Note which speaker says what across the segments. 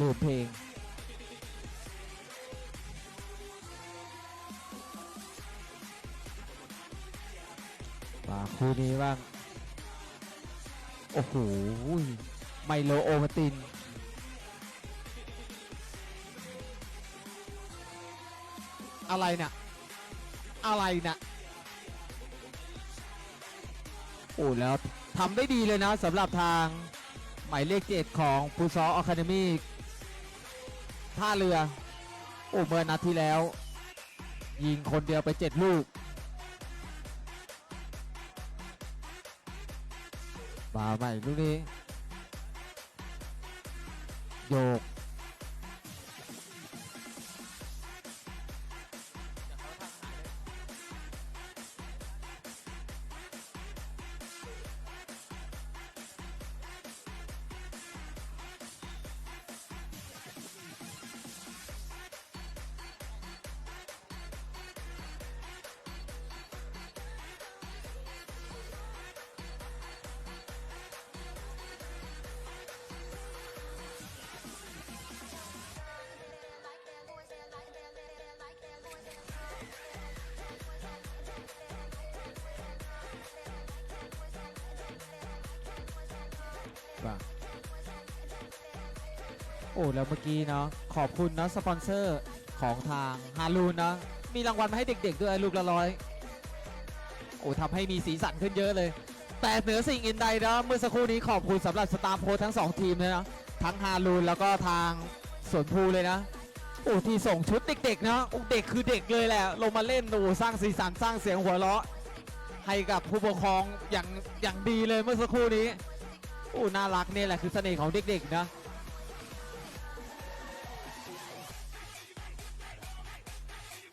Speaker 1: ลืมเพลงมาคู่นี้บ้าง โอ้โห ไมโลโอมาติน อะไรเนี่ยอะไรเนี่ยโอ้แล้วทำได้ดีเลยนะสำหรับทาง หมายเลขเจ็ดของปูซออะคาเดมี่ ท่าเรือโอ้เมื่อนัดที่แล้ว ยิงคนเดียวไปเจ็ดลูกมาใหม่ลูกนี้ โยก โอ้แล้วเมื่อกี้เนาะขอบคุณเนาะสปอนเซอร์ของทางฮารูนนะมีรางวัลมาให้เด็ก ๆ ด้วยลูกละร้อยโอ้ทำให้มีสีสันขึ้นเยอะเลย แต่เหนือสิ่งอื่นใดนะเมื่อสักครู่นี้ขอบคุณสำหรับสตาร์โพสทั้ง 2 ทีมเลยนะทั้งฮารูนแล้วก็ทางสวนภูเลยนะโอ้ที่ส่งชุดเด็กๆนะโอ้เด็กคือเด็กเลยแหละลงมาเล่นโอ้สร้างสีสันสร้างเสียงหัวเราะให้กับผู้ปกครองอย่างอย่างดีเลยเมื่อสักครู่นี้โอ้น่ารักเนี่ยแหละคือเสน่ห์ของเด็กๆนะ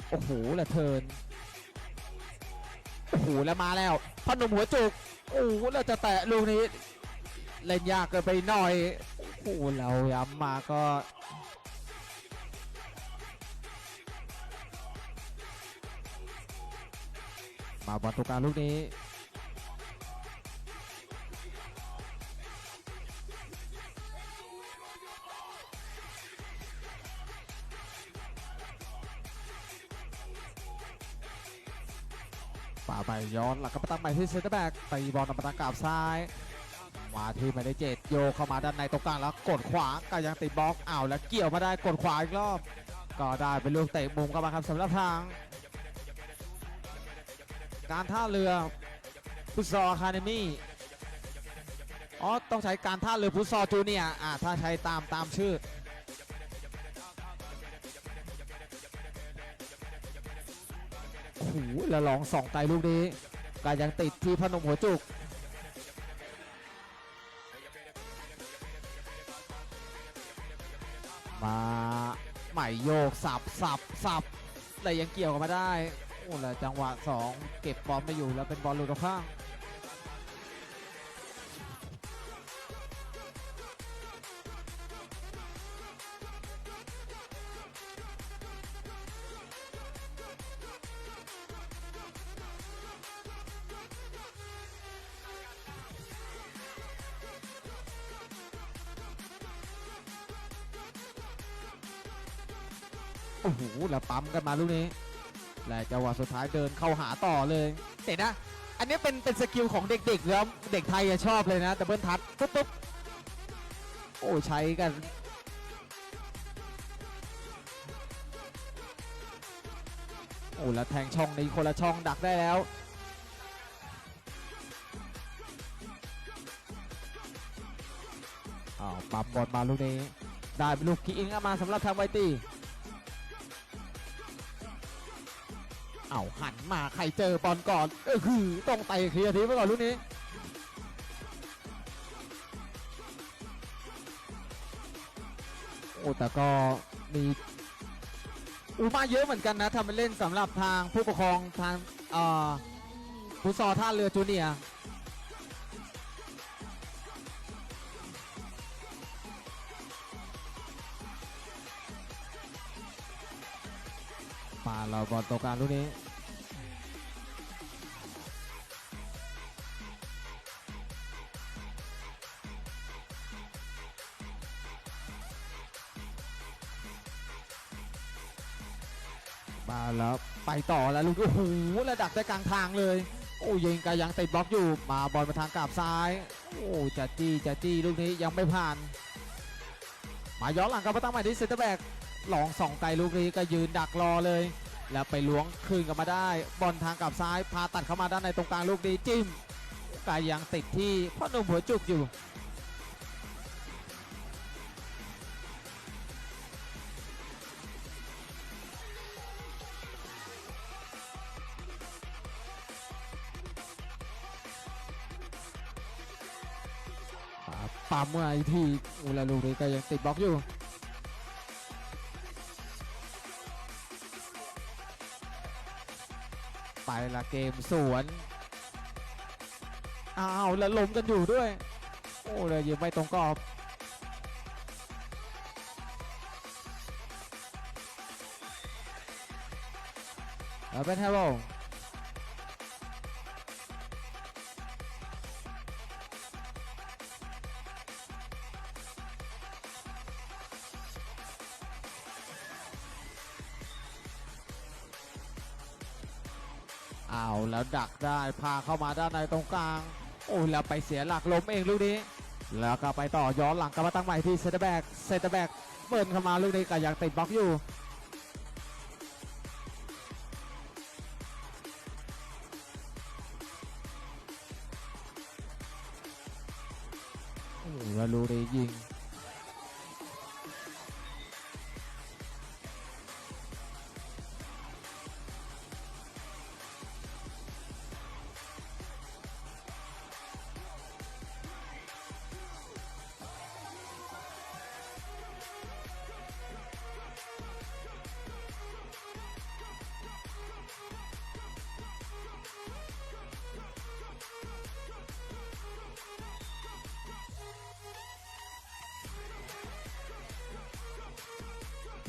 Speaker 1: โอ้โหละเทินโอ้โหแล้วมาแล้วพอหนมหัวจุกโอ้โหแล้วจะแตะลูกนี้ เล่นยากเกินไปหน่อยโอ้โหเราย้ำมาก็มาบอลตรงกลางลูกนี้ ป่าใบย้อนหลักกระตั้งใหม่ที่เซนเตอร์แบ็กตีบอลนำมาตางกราบซ้าย มาที่หมายเลขเจ็ดโยเข้ามาด้านในตรงกลางแล้วกดขวาก็ยังติดบล็อกอ้าวแล้วเกี่ยวมาได้กดขวาอีกรอบ ก็ได้เป็นลูกเตะมุมกันมาครับสำหรับทาง การท่าเรือฟุตซอลอะคาเดมี่อ๋อต้องใช้การท่าเรือฟุตซอลจูเนียอ่าถ้าใช้ตามตามชื่อ หแล้วลองสองไกลลูกนี้ก็ยังติดที่พนมหัวจุก มาใหม่โยกสับสับสับแต่ยังเกี่ยวกันมาได้ โอ้แล้วจังหวะ 2 เก็บบอลไม่อยู่แล้วเป็นบอลลูดออกข้าง อ้โหแล้วปั๊มกันมาลูกนี้และจังหวะสุดท้ายเดินเข้าหาต่อเลยเตะนะ อันนี้เป็นเป็นสกิลของเด็กๆแล้วเด็กไทยจะชอบเลยนะดับเบิลทัชปุ๊บปุ๊บโอ้ใช้กันโอ้แล้วแทงช่องนี้คนละช่องดักได้แล้วอ้าวปั๊มบอลมาลูกนี้ ได้ลูกคิกอิงมาสำหรับทางไวตี้ เอาหันมาใครเจอบอลก่อนเออคือต้องไต่เคลียร์ทีไปก่อนลูกนี้โอ้แต่ก็มีอูมาเยอะเหมือนกันนะทำเป็นเล่นสำหรับทางผู้ปกครองทางอ่าฟุตซอลท่าเรือจูเนีย เราบอลตกกลางลูกนี้มาแล้วไปต่อแล้วลูกโอ้โหระดับได้กลางทางเลย โอ้ยิงกายังติดบล็อกอยู่ มาบอลมาทางกาบซ้าย โอ้จัดจี้จัดจี้ลูกนี้ยังไม่ผ่าน มาย้อนหลังกับปรตั้งใหม่ที่เซนเตอร์แบ็กหลองสองไกลลูกนี้ก็ยืนดักรอเลย แล้วไปล้วงคืนกลับมาได้บอลทางกลับซ้ายพาตัดเข้ามาด้านในตรงกลางลูกนี้จิ้มกายยังติดที่พ่อหนุ่มหัวจุกอยู่ ปั๊มมื่อไอทีอุลาลูกนี้ก็ยังติดบล็อกอยู่ ไปละเกมสวน อ้าวแล้วล้มกันอยู่ด้วย โอ้เลยยิงไม่ตรงกรอบแล้วเป็นแฮร์โรอ้ ได้พาเข้ามาด้านในตรงกลาง โอ้แล้วไปเสียหลักล้มเองลูกนี้ แล้วก็ไปต่อย้อนหลังกลับมาตั้งใหม่ที่เซตแบ็กเซตแบ็กเปิดเข้ามาลูกนี้ก็ยังติดบล็อกอยู่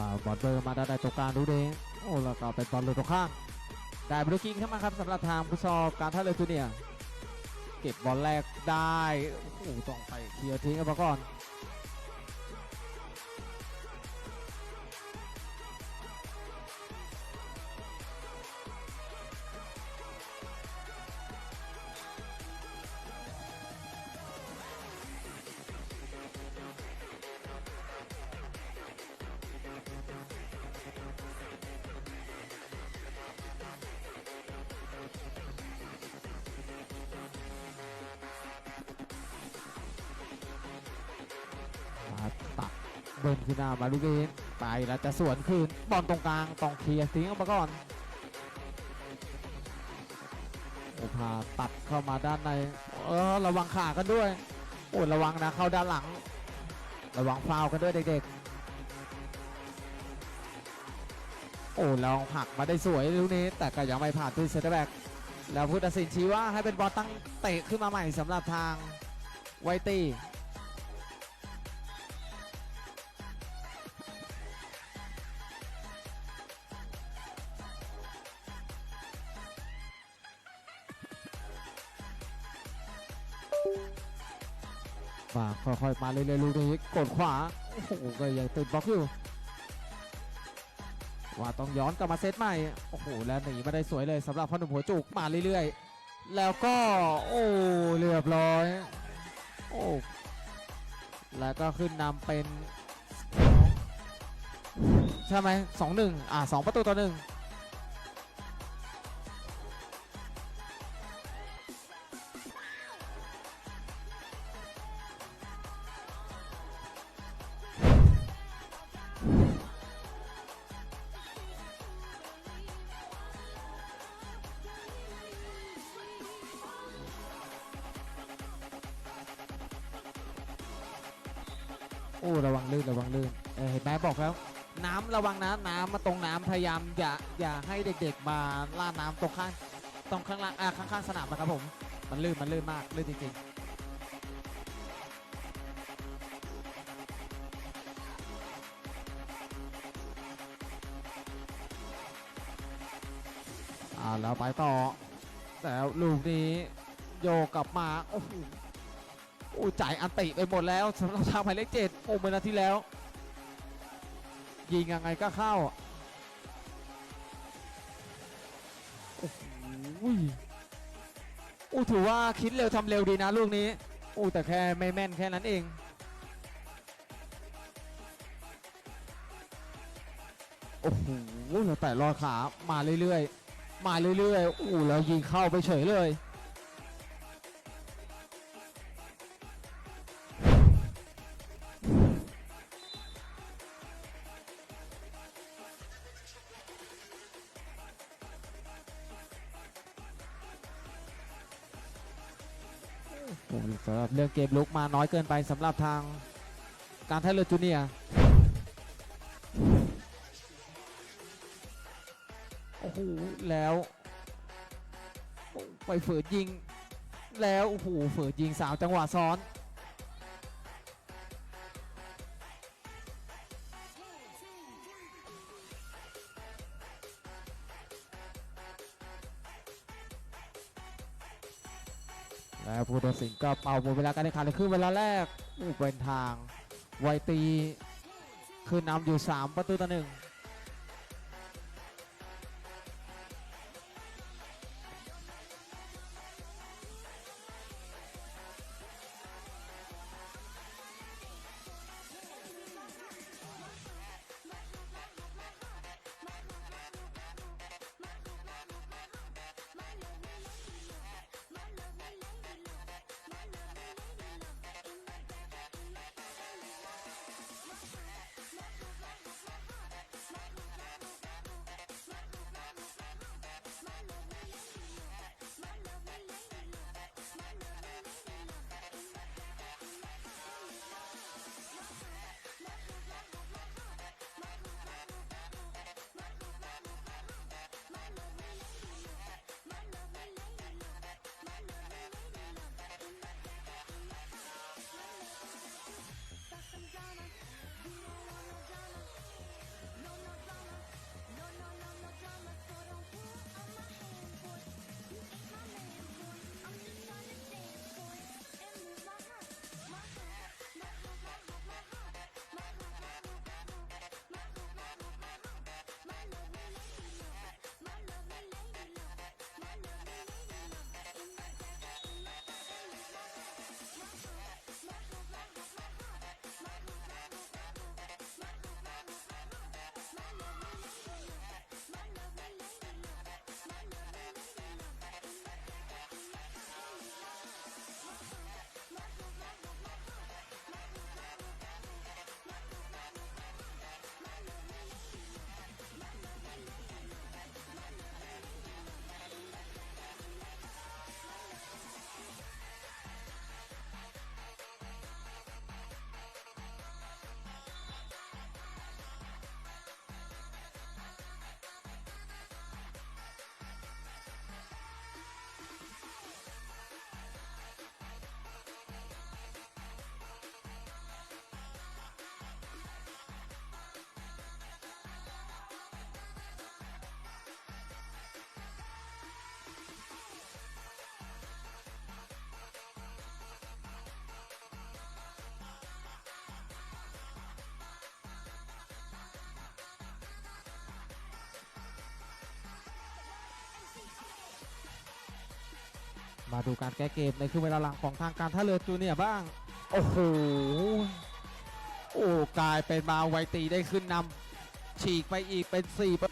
Speaker 1: าบอลเบอร์มาได้ได้ตรงกลางดูเดงโอ้แล้วก็เป็นบอลเลยตรงข้างได้บลูกิ้งเข้ามาครับสำหรับทางฟุตซอลการท่าเรือจูเนียเก็บบอลแรกได้โอ้ต้องไปเคลียร์ทิ้งกันมาก่อน เบิร์นขึ้นหน้ามาลูกนี้ไปแล้วจะสวนคืนบอลตรงกลางต้องเคลียร์ทิ้งออกมาก่อนโอ้พาตัดเข้ามาด้านในเออระวังขากันด้วยโอ้ระวังนะเข้าด้านหลัง ระวังฟาวกันด้วยเด็กๆ โอ้เราหักมาได้สวยลูกนี้ แต่ก็ยังไม่ผ่านที่เซนเตอร์แบ็กแล้วผู้ตัดสินชี้ว่าให้เป็นบอลตั้งเตะขึ้นมาใหม่สำหรับทางไวตี้ ค่อยๆมาเรื่อยๆลูกนี้กดขวาโอ้โหก็ยังติดบล็อกอยู่ว่าต้องย้อนกลับมาเซตใหม่โอ้โหแล้วหนีมาได้สวยเลยสำหรับพ่อหนุ่มหัวจุกมาเรื่อยๆ แล้วก็โอ้เรียบร้อยโอ้แล้วก็ขึ้นนำเป็นใช่ไหมสองหนึ่งอ่าสองประตูต่อหนึ่ง ลื่นระวังลื่นเออเห็นไหมบอกแล้ว น้ำระวังนะน้ำมาตรงน้ำพยายามอย่าอย่าให้เด็กๆมาล่าน้ำตรงข้างตรงข้างล่างอ่าข้างๆสนามนะครับผมมันลื่นมันลื่นมากลื่นจริงๆอ่าแล้วไปต่อแล้วลูกนี้โยกกลับมาโอ้โห โอ้จ่ายอันติไปหมดแล้วสำหรับทางหมายเลขเจ็ดโอ้เมื่อนาทีแล้ว ยิงยังไงก็เข้าโอ้โหโอ้ถือว่าคิดเร็วทำเร็วดีนะลูกนี้โอ้แต่แค่ไม่แม่นแค่นั้นเองโอ้โหแต่รอดขามาเรื่อยๆ มาเรื่อยๆโอ้แล้วยิงเข้าไปเฉยเลย เกมลุกมาน้อยเกินไปสำหรับทางการท่าเรือจูเนียโอ้โหแล้วไปฝืนยิง แล้วโอ้โหฝืนยิงสาวจังหวะซ้อน ก็เป่าหมดเวลาการแข่งขันครึ่งเวลาแรกเป็นทางไวตีคือนำอยู่ 3 ประตูต่อหนึ่ง มาดูการแก้เกมในครึ่งเวลาหลังของทางการท่าเรือจูเนียร์บ้าง โอ้โห โอ้กลายเป็นมาไวตีได้ขึ้นนำฉีกไปอีกเป็น4ประ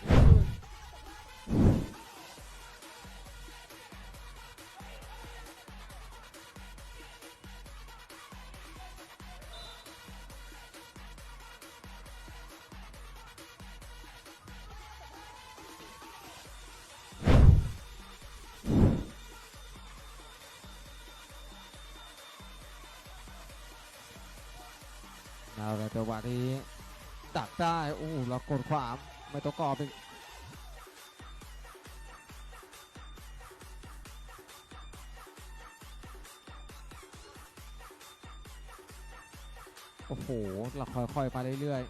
Speaker 1: จังหวะนี้ดักได้โอ้โหแล้วกดขวามไม่ต้องกอเป็นโอ้โหเราค่อยๆไปเรื่อย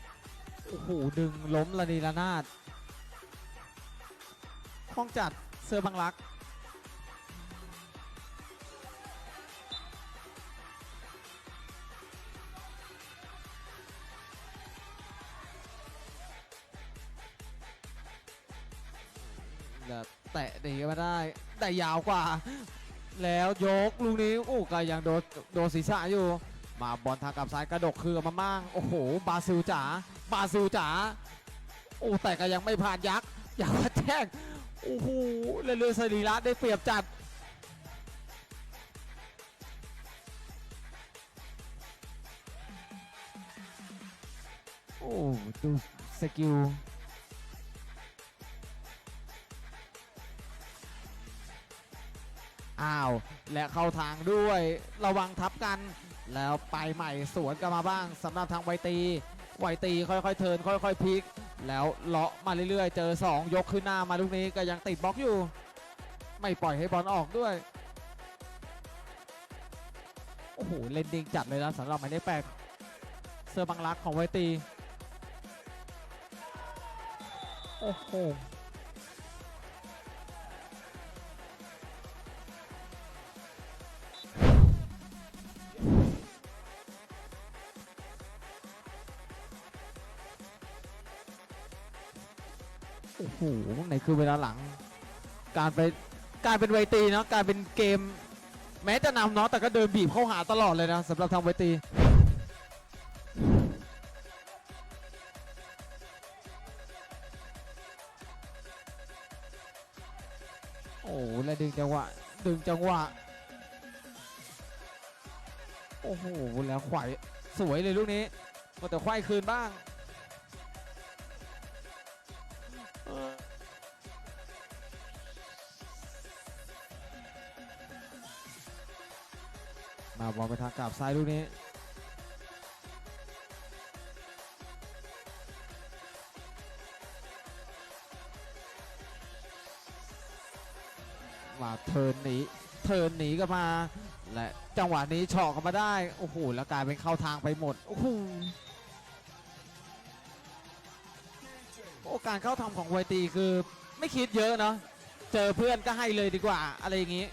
Speaker 1: ๆ โอ้โห ดึงล้มระนีระนาดคล้องจัดเซอร์บังลักแบบแตะหนีมาได้ แต่ยาวกว่า แล้วยกลูกนี้โอ้ก็ยังโดนโดนศีรษะอยู่ มาบอลทางกลับซ้ายกระดกคือมามั่งโอ้โห บาซิลจ๋าบาซิลจ๋าโอ้แต่ก็ยังไม่ผ่านยักษ์อยากมาแจ้งโอ้โหเรือยสรีระได้เปรียบจัดโอ้ดูสกิล และเข้าทางด้วยระวังทับกัน แล้วไปใหม่สวนกลันมาบ้างสำหรับทางไวตีไวตีค่อยๆเทินค่อยๆพลิก แล้วเลาะมาเรื่อยๆ เจอ 2 ยกขึ้นหน้ามาลูกนี้ก็ยังติดบล็อกอยู่ ไม่ปล่อยให้บอลออกด้วยโอ้โหเล่นดิงจัดเลยนะสำหรับหมายเลขแปดเสื้อบังรักของไวตีโอ้โห คือเวลาหลัง การไปการเป็นไวตีเนาะการเป็นเกม แม้จะนำเนาะแต่ก็เดินบีบเข้าหาตลอดเลยนะสำหรับทางไวตีโอ้โหแล้วดึงจังหวะดึงจังหวะโอ้โหแล้วไขวายสวยเลยลูกนี้ก็แต่ไขว้คืนบ้าง บอลไปทางกลับซ้ายลูกนี้ มาเทินหนีเทินหนีกลันมา และจังหวะนี้เฉาะกันมาได้ โอ้โห แล้วกลายเป็นเข้าทางไปหมด โอ้โหโอการเข้าทำของไวตีคือไม่คิดเยอะเนาะ เจอเพื่อนก็ให้เลยดีกว่า อะไรอย่างนี้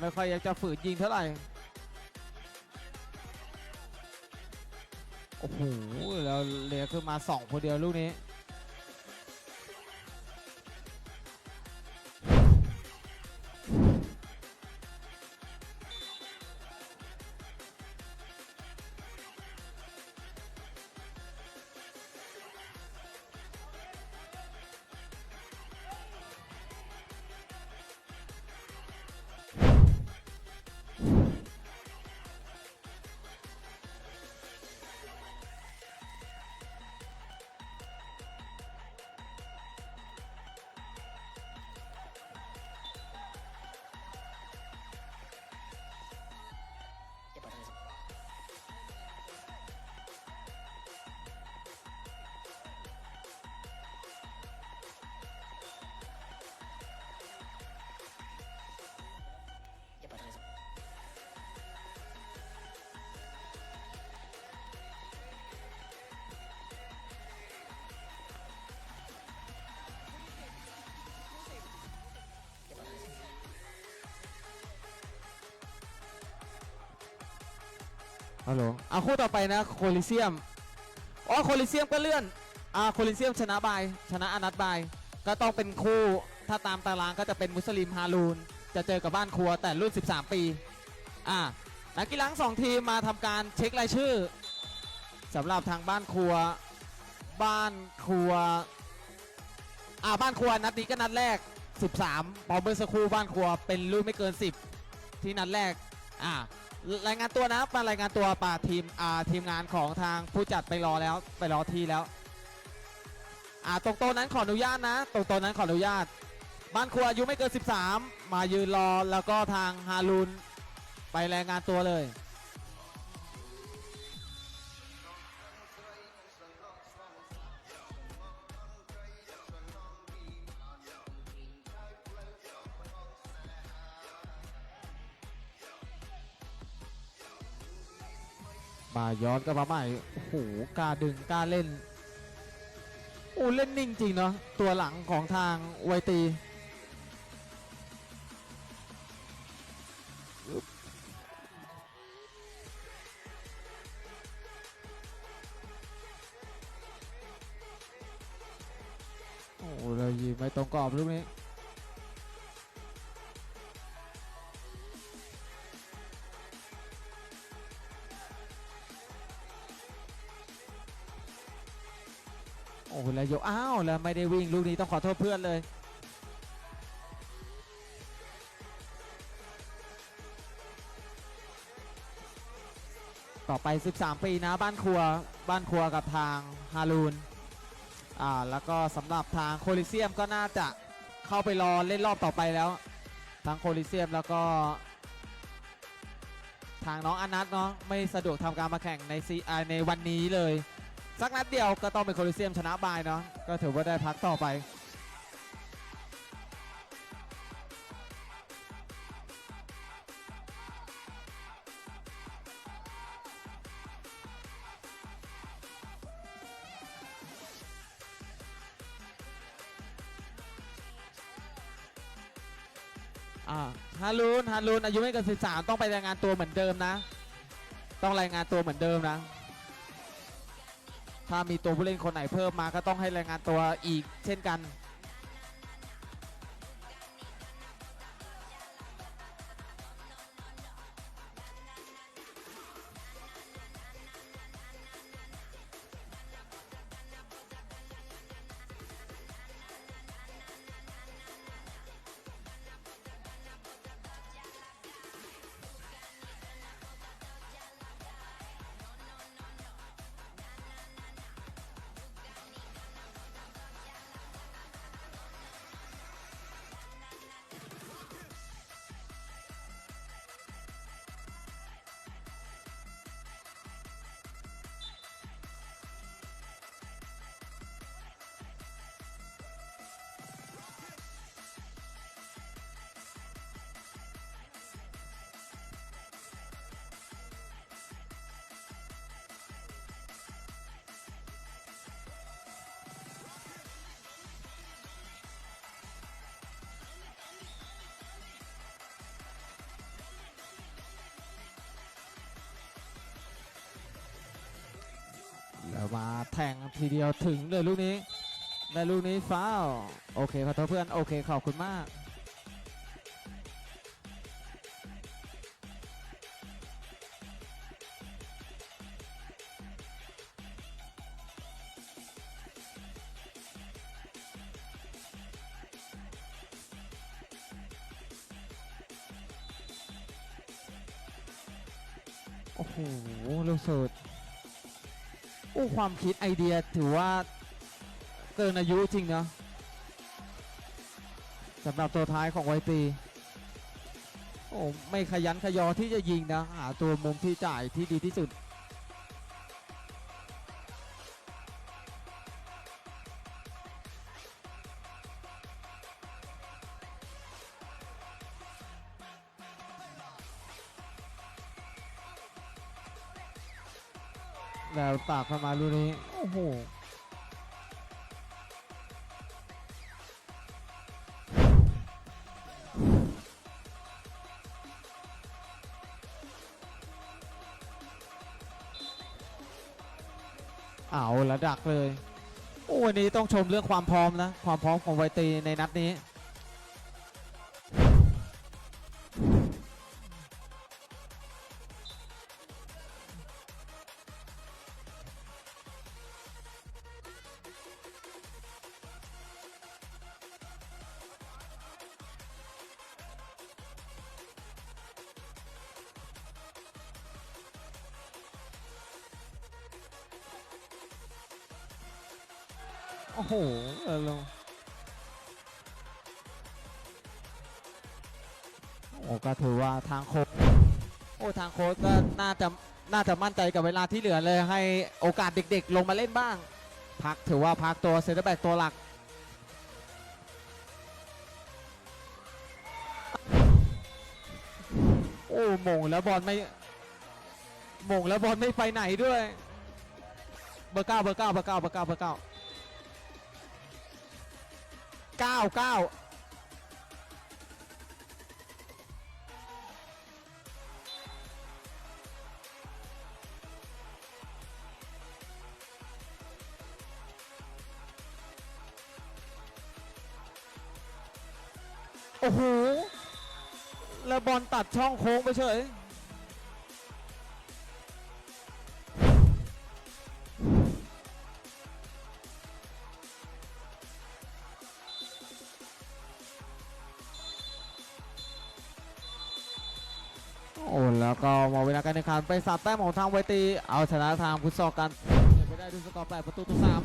Speaker 1: ไม่ค่อยอยากจะฝืนยิงเท่าไหร่ โอ้โหแล้วเหลือขึ้นมาสองคนเดียวลูกนี้ ฮัลโหลเอาคู่ต่อไปนะโคลิเซียมอ๋อโคลิเซียมก็เลื่อนอ่าโคลิเซียมชนะบายชนะอนัตบายก็ต้องเป็นคู่ถ้าตามตารางก็จะเป็นมุสลิมฮารูนจะเจอกับบ้านครัวแต่รุ่น 13 ปีอ่านักกีฬาสองทีมมาทำการเช็ครายชื่อสำหรับทางบ้านครัวบ้านครัวอ่าบ้านครัวนัดนี้ก็นัดแรก 13พอเบอร์สคูบ้านครัวเป็นรุ่นไม่เกิน 10 ที่นัดแรกอ่า รายงานตัวนะมารายงานตัวป่าทีมอ่าทีมงานของทางผู้จัดไปรอแล้วไปรอทีแล้วอ่าตรงโต๊ะนั้นขออนุญาตนะ ตรงโต๊ะนั้นขออนุญาต บ้านครัวอายุไม่เกิน 13 มายืนรอแล้วก็ทางฮารุนไปรายงานตัวเลยาย้อนกลับมาใหม่โอ้โหกล้าดึงกล้าเล่นโอ้เล่นนิ่งจริงเนาะตัวหลังของทางไวตีโอ้เรายิงไม่ตรงกรอบลูกนี้ โอ้โหแล้วยกอ้าวแล้วไม่ได้วิ่งลูกนี้ต้องขอโทษเพื่อนเลยต่อไป 13 ปีนะบ้านครัวบ้านครัวกับทางฮารูนอ่าแล้วก็สำหรับทางโคลิเซียมก็น่าจะเข้าไปรอเล่นรอบต่อไปแล้ว ทางโคลิเซียมแล้วก็ ทางน้องอนัทเนาะไม่สะดวกทำการมาแข่งในซีในวันนี้เลย สักนัดเดียวก็ต้องเป็นโคลิเซียมชนะบายเนาะก็ถือว่าได้พักต่อไปฮารูนฮารูนอายุไม่เกิน13 ต้องไปรายงานตัวเหมือนเดิมนะ ต้องรายงานตัวเหมือนเดิมนะ ถ้ามีตัวผู้เล่นคนไหนเพิ่มมาก็ต้องให้รายงานตัวอีกเช่นกัน ทงทีเดียวถึงเลยลูกนี้ ได้ลูกนี้ฟาวโอเคขอโทษเพื่อน โอเคขอบคุณมาก ความคิดไอเดียถือว่าเกินอายุจริงเนาะสำหรับตัวท้ายของไวตีโอ้ไม่ขยันขยอที่จะยิงนะหาตัวมุมที่จ่ายที่ดีที่สุด เข้ามาลูกนี้ โอ้โหเอาละดักเลย โอ้วันนี้ต้องชมเรื่องความพร้อมนะ ความพร้อมของไวตีในนัดนี้ โอ้โห เออลงโอ้ก็ถือว่าทางโค้ชโอ้ทางโค้ชก็น่าจะน่าจะมั่นใจกับเวลาที่เหลือเลยให้โอกาสเด็กๆ ลงมาเล่นบ้าง พักถือว่าพักตัวเซนเตอร์แบ็กตัวหลักโอ้หมงแล้วบอลไม่หมงแล้วบอลไม่ไปไหนด้วย เบอร์เก้าเบอร์เก้าเบอร์เก้าเบอร์เก้าเบอร์เก้า เก้าเก้าโอ้โหแล้วบอลตัดช่องโค้งไปเฉย แข่งขันไปสามแต้มของทางเวทีเอาชนะทางฟุตซอลกันเก็บไปได้ด้วยสกอร์แปดประตูต่อสาม